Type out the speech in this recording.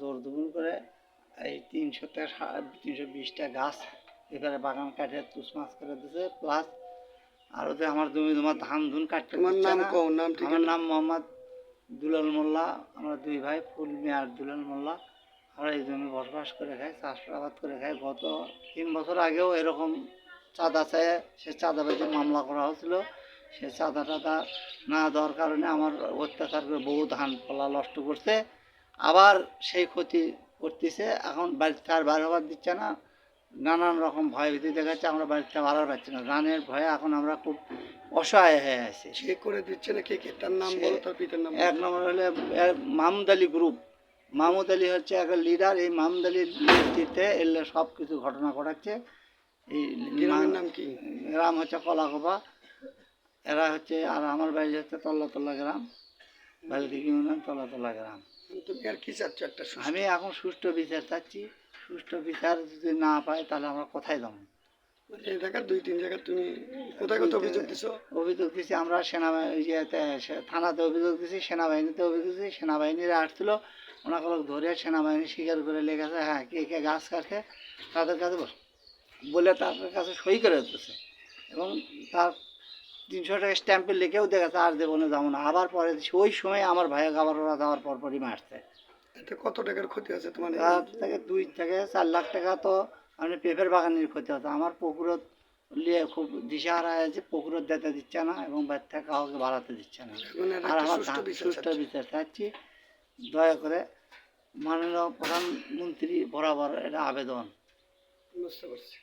জোর দুগুন করে এই তিনশো থেকে তিনশো বিশটা গাছ এবারে বাগান কাটে তুষ মাছ করে দিছে প্লাস আরও যে আমার জমি তোমার ধান ধুন কাটতে তোমার নাম। কও নাম আমার নাম মোহাম্মদ দুলাল মোল্লা আমরা দুই ভাই ফুল মিয়া আর দুলাল মোল্লা। আমরা এই জমি বসবাস করে খাই চাষাবাদ করে খাই গত তিন বছর আগেও এরকম চাঁদা চেয়ে সে চাঁদাবাজি মামলা করা হয়েছিল। সে চাঁদা টাদা না দেওয়ার কারণে আমার অত্যাচার করে বহু ধান ফলা নষ্ট করছে। আবার সেই ক্ষতি করতেছে। এখন বাড়িতে আর বার হবার দিচ্ছে না। নানান রকম ভয় ভীতি দেখাচ্ছে আমরা বাড়িতে বাড়ার পাচ্ছি না। ধানের ভয়ে এখন আমরা খুব অসহায় হয়ে আছি। সে করে দিচ্ছে না? কে কে? তার নাম বলো তার পিতার নাম এক নম্বর হলে মাহমুদ আলী গ্রুপ মাহমুদ আলী হচ্ছে একটা লিডার এই মাহমুদ আলীর নেতৃত্বে এলে সব কিছু ঘটনা ঘটাচ্ছে। এই গ্রামের নাম কি? গ্রাম হচ্ছে কলাকোপা এরা হচ্ছে আর আমার বাড়ি হচ্ছে তল্লাতলা গ্রাম। বালিদিঘি ইউনিয়ন তল্লাতলা গ্রাম। তুমি আর কি চাচ্ছ একটা আমি এখন সুষ্ঠু বিচার চাচ্ছি। সুষ্ঠু বিচার যদি না পাই তাহলে আমরা কোথায় যাব? মানে এই দুই তিন জায়গায় তুমি কোথায় কোথায় অভিযোগ দিছো? অভিযোগ দিচ্ছি আমরা সেনাবাহিনী থানাতে অভিযোগ দিচ্ছি সেনাবাহিনীতে অভিযোগ দিচ্ছি সেনাবাহিনীরা আসছিল। ওনাকে ধরে সেনাবাহিনী স্বীকার করে লেগেছে হ্যাঁ কে কে গাছ কাটে তাদের কাছে বল- বলে তাদের কাছে সই করে দিতেছে। এবং তার তিনশো টাকা স্ট্যাম্পে লিখেও দেখেছে আর দেবো না যাব না। আবার পরে ওই সময় আমার ভাইয়া খাবার ওরা দেওয়ার পর পরই মারছে। এতে কত টাকার ক্ষতি আছে তোমার? তার থেকে দুই থেকে চার লাখ টাকা তো আমি পেঁপের বাগানের ক্ষতি হতো। আমার পুকুরত নিয়ে খুব দিশাহারা আছে পুকুরত দিতে দিচ্ছে না এবং বাচ্চা কাউকে বাড়াতে দিচ্ছে না। আর আমার সুষ্ঠু বিচার বিচার চাচ্ছি। দয়া করে মাননীয় প্রধানমন্ত্রী বরাবর এটা আবেদন। বুঝতে পারছি।